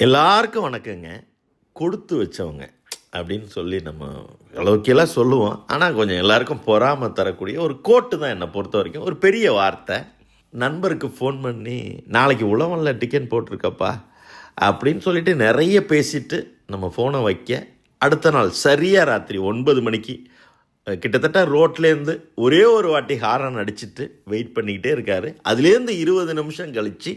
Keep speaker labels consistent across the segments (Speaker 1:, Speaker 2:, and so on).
Speaker 1: எல்லாருக்கும் வணக்கங்க. கொடுத்து வச்சவங்க அப்படின்னு சொல்லி நம்ம அளவுக்கெல்லாம் சொல்லுவோம். ஆனால் கொஞ்சம் எல்லாருக்கும் பொறாமல் தரக்கூடிய ஒரு கோட்டு தான் என்னை பொறுத்த வரைக்கும். ஒரு பெரிய வார்த்தை. நண்பருக்கு ஃபோன் பண்ணி நாளைக்கு உழவன்ல டிக்கெட் போட்டிருக்கப்பா அப்படின்னு சொல்லிட்டு நிறைய பேசிட்டு நம்ம ஃபோனை வைக்க அடுத்த நாள் சரியாக ராத்திரி ஒன்பது மணிக்கு கிட்டத்தட்ட ரோட்லேருந்து ஒரே ஒரு வாட்டி ஹாரன் அடிச்சிட்டு வெயிட் பண்ணிக்கிட்டே இருக்காரு. அதுலேருந்து இருபது நிமிஷம் கழித்து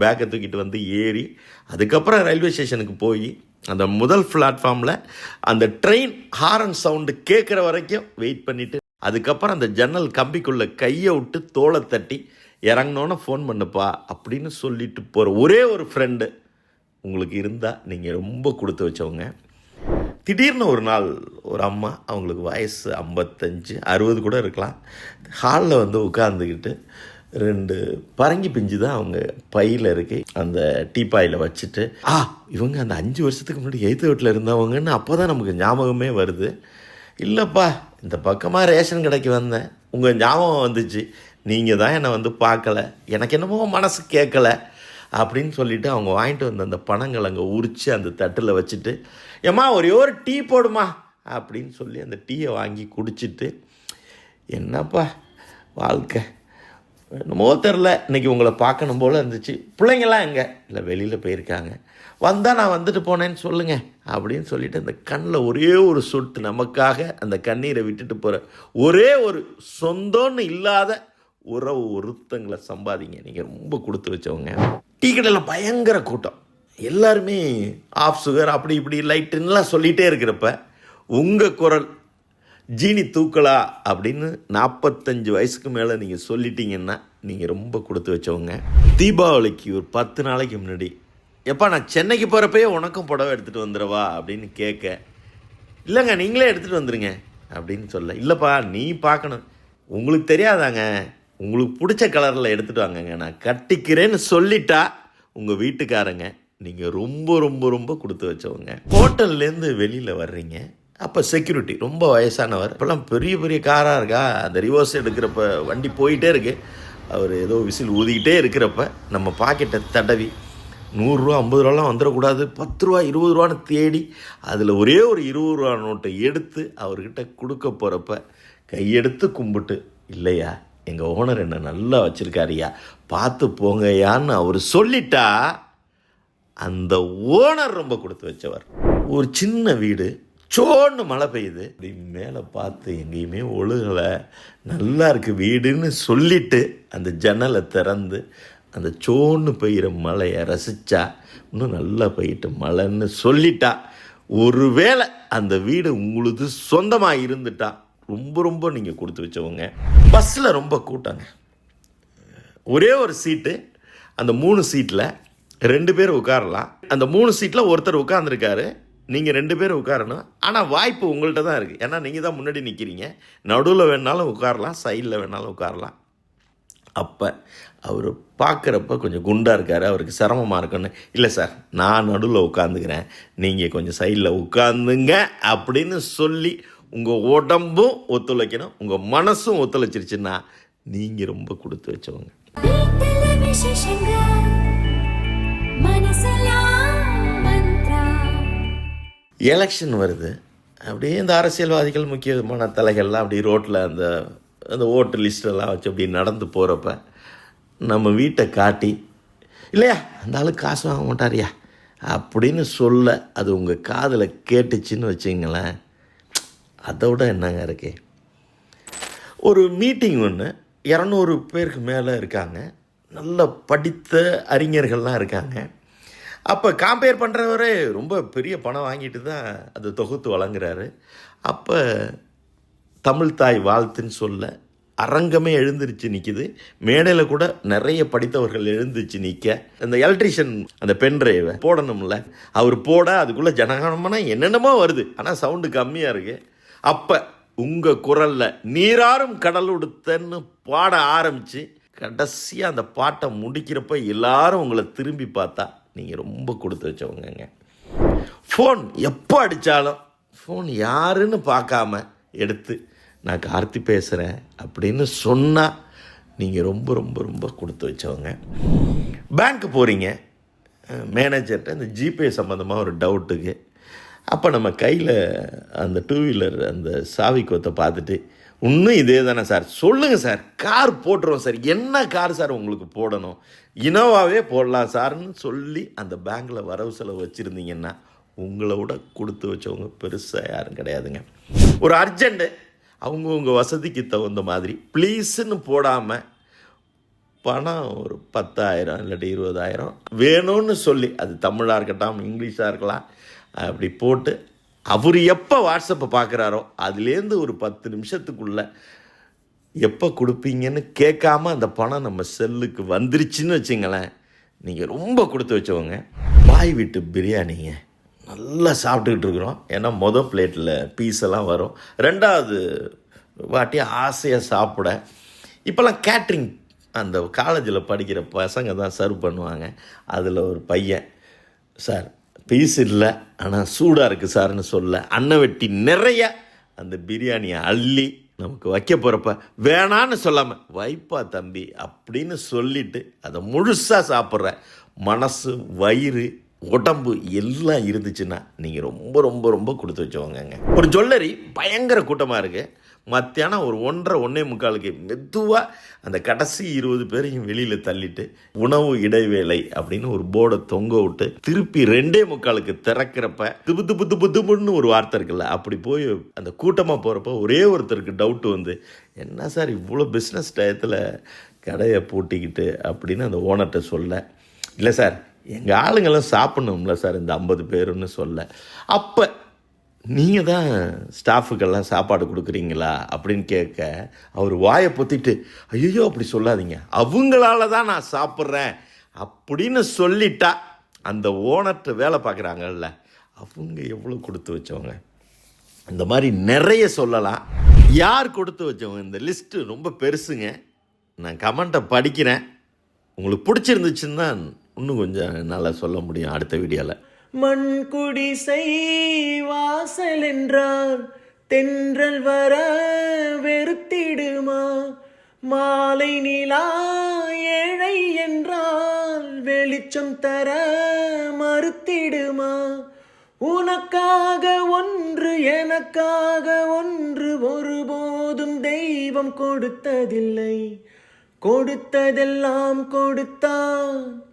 Speaker 1: பேக்கை தூக்கிட்டு வந்து ஏறி அதுக்கப்புறம் ரயில்வே ஸ்டேஷனுக்கு போய் அந்த முதல் பிளாட்ஃபார்மில் அந்த ட்ரெயின் ஹாரன் சவுண்டு கேட்குற வரைக்கும் வெயிட் பண்ணிவிட்டு அதுக்கப்புறம் அந்த ஜன்னல் கம்பிக்குள்ளே கையை விட்டு தோலை தட்டி இறங்கினோன்னு ஃபோன் பண்ணுப்பா அப்படின்னு சொல்லிட்டு போகிற ஒரே ஒரு ஃப்ரெண்டு உங்களுக்கு இருந்தால் நீங்கள் ரொம்ப கொடுத்து வச்சவங்க. திடீர்னு ஒரு நாள் ஒரு அம்மா அவங்களுக்கு வயசு ஐம்பத்தஞ்சு அறுபது கூட இருக்கலாம். ஹாலில் வந்து உட்காந்துக்கிட்டு ரெண்டு பரங்கி பிஞ்சு தான் அவங்க பையில் இருக்கு. அந்த டீப்பாயில் வச்சுட்டு ஆ இவங்க அந்த அஞ்சு வருஷத்துக்கு முன்னாடி எய்த்து வீட்டில் இருந்தவங்கன்னு அப்போ தான் நமக்கு ஞாபகமே வருது. இல்லைப்பா இந்த பக்கமாக ரேஷன் கடைக்கு வந்தேன். உங்கள் ஞாபகம் வந்துச்சு. நீங்கள் தான் என்னை வந்து பார்க்கல. எனக்கு என்னமோ மனசு கேட்கல. அப்படின்னு சொல்லிட்டு அவங்க வாங்கிட்டு வந்த அந்த பணங்கள் அங்கே உரித்து அந்த தட்டில் வச்சுட்டு ஏம்மா ஒரே ஒரு டீ போடுமா? அப்படின்னு சொல்லி அந்த டீயை வாங்கி குடிச்சிட்டு என்னப்பா வாழ்க்கை? என்னமோ தெரில இன்றைக்கி உங்களை பார்க்கணும் போல் இருந்துச்சு. பிள்ளைங்களாம் எங்கே? இல்லை வெளியில் போயிருக்காங்க. வந்தால் நான் வந்துட்டு போனேன்னு சொல்லுங்கள் அப்படின்னு சொல்லிட்டு அந்த கண்ணில் ஒரே ஒரு சொட்டு நமக்காக அந்த கண்ணீரை விட்டுட்டு போகிற ஒரே ஒரு சொந்தம்னு இல்லாத உறவு ஒருத்தங்களை சம்பாதிங்க. நீங்கள் ரொம்ப கொடுத்து வச்சவங்க. டீ கடையில் பயங்கர கூட்டம். எல்லாருமே ஆஃப் சுகர் அப்படி இப்படி லைட்டுன்னெலாம் சொல்லிகிட்டே இருக்கிறப்ப உங்கள் குரல் ஜீனி தூக்கலா? அப்படின்னு நாற்பத்தஞ்சு வயசுக்கு மேலே நீங்கள் சொல்லிட்டீங்கன்னா நீங்கள் ரொம்ப கொடுத்து வச்சவங்க. தீபாவளிக்கு ஒரு பத்து நாளைக்கு முன்னாடி எப்பா நான் சென்னைக்கு போகிறப்பயே உனக்கும் புடவை எடுத்துகிட்டு வந்துடவா? அப்படின்னு கேட்க இல்லைங்க நீங்களே எடுத்துகிட்டு வந்துடுங்க அப்படின்னு சொல்ல இல்லைப்பா நீ பார்க்கணும். உங்களுக்கு தெரியாதாங்க. உங்களுக்கு பிடிச்ச கலரில் எடுத்துகிட்டு வாங்கங்க. நான் கட்டிக்கிறேன்னு சொல்லிட்டா உங்கள் வீட்டுக்காரங்க நீங்கள் ரொம்ப ரொம்ப ரொம்ப கொடுத்து வச்சவங்க. ஹோட்டல்லேருந்து வெளியில் வர்றீங்க. அப்போ செக்யூரிட்டி ரொம்ப வயசானவர். இப்போல்லாம் பெரிய பெரிய காராக இருக்கா? அந்த ரிவர்ஸ் எடுக்கிறப்ப வண்டி போயிட்டே இருக்கு. அவர் ஏதோ விசில் ஊதிக்கிட்டே இருக்கிறப்ப நம்ம பாக்கெட்டை தடவி நூறுரூவா ஐம்பது ரூபாலாம் வந்துடக்கூடாது. பத்து ரூபா இருபது ரூபான்னு தேடி அதில் ஒரே ஒரு இருபது ரூபா நோட்டை எடுத்து அவர்கிட்ட கொடுக்க போகிறப்ப கையெடுத்து கும்பிட்டு இல்லையா? எங்கள் ஓனர் என்ன நல்லா வச்சுருக்காருயா பார்த்து போங்கய்யான்னு அவர் சொல்லிட்டா அந்த ஓனர் ரொம்ப கொடுத்து வச்சவர். ஒரு சின்ன வீடு சோன்னு மழை பெய்யுது. அப்படி மேலே பார்த்து எங்கேயுமே ஒழுகலை. நல்லா இருக்கு வீடுன்னு சொல்லிட்டு அந்த ஜன்னலை திறந்து அந்த சோன்னு பெய்கிற மழையை ரசிச்சா இன்னும் நல்லா பெய்யிட்டு மழைன்னு சொல்லிட்டா. ஒருவேளை அந்த வீடு உங்களுக்கு சொந்தமாக இருந்துட்டா. ரொம்ப ரொம்ப நீங்கள் கொடுத்து வச்சவங்க. பஸ்ஸில் ரொம்ப கூட்டங்க. ஒரே ஒரு சீட்டு அந்த மூணு சீட்டில் ரெண்டு பேர் உட்காரலாம். அந்த மூணு சீட்டில் ஒருத்தர் உட்காந்துருக்காரு நீங்கள் ரெண்டு பேர் உட்காரணும். ஆனால் வாய்ப்பு உங்கள்கிட்ட தான் இருக்குது ஏன்னா நீங்கள் தான் முன்னாடி நிற்கிறீங்க நடுவில் வேணாலும் உட்காரலாம் சைடில் வேணாலும் உட்காரலாம். அப்போ அவர் பார்க்குறப்ப கொஞ்சம் குண்டாக இருக்கார். அவருக்கு சிரமமாக இருக்குன்னு. இல்லை சார் நான் நடுவில் உட்காந்துக்கிறேன் நீங்கள் கொஞ்சம் சைடில் உட்காந்துங்க அப்படின்னு சொல்லி உங்கள் உடம்பும் ஒத்துழைக்கணும். உங்கள் மனசும் ஒத்துழைச்சிருச்சுன்னா நீங்கள் ரொம்ப கொடுத்து வச்சவங்க. எலெக்ஷன் வருது. அப்படியே இந்த அரசியல்வாதிகள் முக்கியமான தலைகள்லாம் அப்படி ரோட்டில் அந்த அந்த ஓட்டு லிஸ்டெல்லாம் வச்சு அப்படி நடந்து போகிறப்ப நம்ம வீட்டை காட்டி இல்லையா அந்த ஆளு காசு வாங்க மாட்டாரியா? அப்படின்னு சொல்ல அது உங்கள் காதில் கேட்டுச்சுன்னு வச்சுங்களேன் அதை விட என்னங்க இருக்கு? ஒரு மீட்டிங் ஒன்று இரநூறு பேருக்கு மேலே இருக்காங்க. நல்ல படித்த அறிஞர்கள்லாம் இருக்காங்க. அப்போ காம்பேர் பண்ணுறவரே ரொம்ப பெரிய பணம் வாங்கிட்டு தான் அதை தொகுத்து வழங்குறாரு. அப்போ தமிழ் தாய் வாழ்த்துன்னு சொல்ல அரங்கமே எழுந்திருச்சு நிற்கிது மேடையில் கூட நிறைய படித்தவர்கள் எழுந்திருச்சு நிற்க அந்த எலக்ட்ரிஷியன் அந்த பென் டிரைவை போடணும்ல. அவர் போட அதுக்குள்ளே ஜனகணமான என்னென்னமோ வருது. ஆனால் சவுண்டு கம்மியாக இருக்குது அப்போ உங்கள் குரலில் நீராறும் கடல் உடுத்தன்னு பாட ஆரம்பித்து கடைசியாக அந்த பாட்டை முடிக்கிறப்ப எல்லாரும் உங்களை திரும்பி பார்த்தா நீங்கள் ரொம்ப கொடுத்து வச்சவங்கங்க. ஃபோன் எப்போ அடித்தாலும் ஃபோன் யாருன்னு பார்க்காம எடுத்து நான் கார்த்தி பேசுகிறேன் அப்படின்னு சொன்னால் நீங்கள் ரொம்ப ரொம்ப ரொம்ப கொடுத்து வச்சவங்க. பேங்க்கு போகிறீங்க மேனேஜர்கிட்ட இந்த ஜிபே சம்மந்தமாக ஒரு டவுட்டுக்கு அப்போ நம்ம கையில் அந்த டூ வீலர் அந்த சாவி கொத்தை பார்த்துட்டு இன்னும் இதே தானே சார். சொல்லுங்கள் சார். கார் போட்டுருவோம் சார். என்ன கார் சார் உங்களுக்கு போடணும்? இனோவாவே போடலாம் சார்னு சொல்லி அந்த பேங்க்கில் வரவு செலவு வச்சுருந்தீங்கன்னா உங்களை விட கொடுத்து வச்சவங்க பெருசாக யாரும் கிடையாதுங்க. ஒரு அர்ஜெண்ட்டு அவங்கவுங்க வசதிக்கு தகுந்த மாதிரி ப்ளீஸுன்னு போடாமல் பணம் ஒரு பத்தாயிரம் இல்லாட்டி இருபதாயிரம் வேணும்னு சொல்லி அது தமிழாக இருக்கட்டும் இங்கிலீஷாக இருக்கலாம் அப்படி போட்டு அவர் எப்போ வாட்ஸ்அப்பை பார்க்குறாரோ அதுலேருந்து ஒரு பத்து நிமிஷத்துக்குள்ளே எப்போ கொடுப்பீங்கன்னு கேட்காம அந்த பணம் நம்ம செல்லுக்கு வந்துருச்சுன்னு வச்சுங்களேன். நீங்கள் ரொம்ப கொடுத்து வச்சவங்க. பாய் வீட்டு பிரியாணிங்க. நல்லா சாப்பிட்டுக்கிட்டு இருக்கிறோம். ஏன்னா மொதல் பிளேட்டில் பீஸ் எல்லாம் வரும். ரெண்டாவது வாட்டி ஆசையாக சாப்பிட. இப்போல்லாம் கேட்ரிங் அந்த காலேஜில் படிக்கிற பசங்க தான் சர்வ் பண்ணுவாங்க. அதில் ஒரு பையன் சார் பீஸ் இல்லை ஆனால் சூடாக இருக்குது சார்னு சொல்ல அன்னை வெட்டி நிறைய அந்த பிரியாணியை அள்ளி நமக்கு வைக்க போகிறப்ப வேணான்னு சொல்லாமல் வைப்பா தம்பி அப்படின்னு சொல்லிட்டு அதை முழுசாக சாப்பிட்ற மனசு வயிறு உடம்பு எல்லாம் இருந்துச்சுன்னா நீங்கள் ரொம்ப ரொம்ப ரொம்ப கொடுத்து வச்சுக்கோங்க ஒரு ஜுவல்லரி பயங்கர கூட்டமாக இருக்குது மத்தியானம் ஒரு ஒன்றரை ஒன்றே முக்காலுக்கு மெதுவாக அந்த கடைசி இருபது பேரையும் வெளியில் தள்ளிட்டு உணவு இடைவேளை அப்படின்னு ஒரு போர்டை தொங்க விட்டு திருப்பி ரெண்டே முக்காலுக்கு திறக்கிறப்ப திபு திபு திபு திபுன்னு ஒரு வார்த்தை இருக்குல்ல அப்படி போய் அந்த கூட்டமாக போகிறப்ப ஒரே ஒருத்தருக்கு டவுட்டு வந்து என்ன சார் இவ்வளோ பிஸ்னஸ் டயத்தில் கடையை பூட்டிக்கிட்டு? அப்படின்னு அந்த ஓனர்கிட்ட சொல்ல இல்லை சார் எங்கள் ஆளுங்கெல்லாம் சாப்பிட்ணும்ல சார் இந்த ஐம்பது பேருன்னு சொல்ல. அப்போ நீங்கள் தான் ஸ்டாஃபுக்கெல்லாம் சாப்பாடு கொடுக்குறீங்களா அப்படின்னு கேட்க அவர் வாயை பொத்திட்டு ஐயோ அப்படி சொல்லாதீங்க. அவங்களால தான் நான் சாப்பிட்றேன். அப்படின்னு சொல்லிட்டா அந்த ஓனர்கிட்ட வேலை பார்க்குறாங்கல்ல அவங்க எவ்வளோ கொடுத்து வச்சவங்க? இந்த மாதிரி நிறைய சொல்லலாம். யார் கொடுத்து வச்சவங்க? இந்த லிஸ்ட்டு ரொம்ப பெருசுங்க. நான் கமெண்ட்டை படிக்கிறேன். உங்களுக்கு பிடிச்சிருந்துச்சுன்னு தான் இன்னும் கொஞ்சம் நல்லா சொல்ல முடியும் அடுத்த வீடியோவில்
Speaker 2: மண் குடிசை வாசல் என்றால் தென்றல் வர வெறுத்திடுமா? மாலை நிலா ஏழை என்றால் வெளிச்சம் தர மறுத்திடுமா? உனக்காக ஒன்று எனக்காக ஒன்று ஒருபோதும் தெய்வம் கொடுத்ததில்லை. கொடுத்ததெல்லாம் கொடுத்தான்.